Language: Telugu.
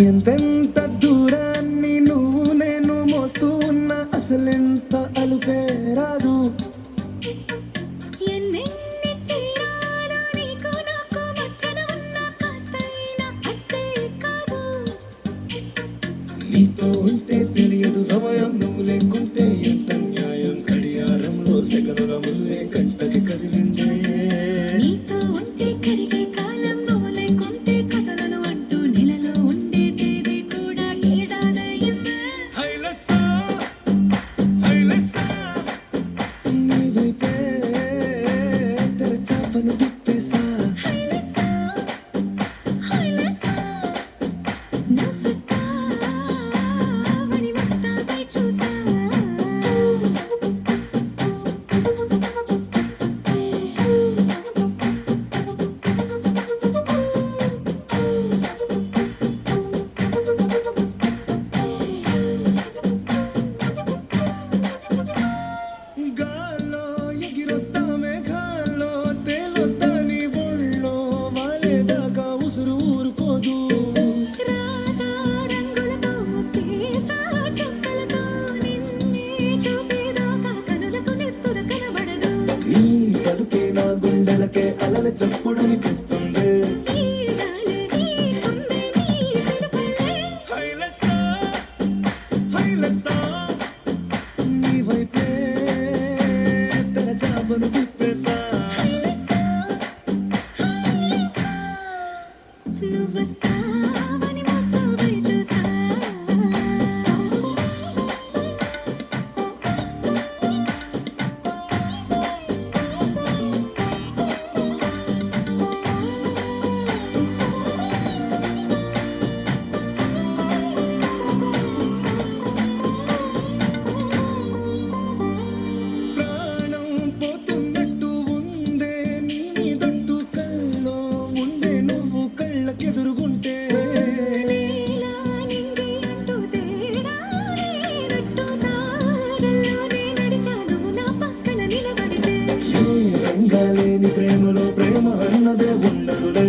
ఎంతెంత దూరాన్ని నువ్వు నేను మోస్తూ ఉన్నా అసలెంత అలుపే రాదు. ఎన్ని muito మనకే అలల చప్పుడనిపిస్తుంది నీ వైపే తెరచాపను తిప్పి లెక్కలేని ప్రేమలో ప్రేమ అన్నదే ఉండదులే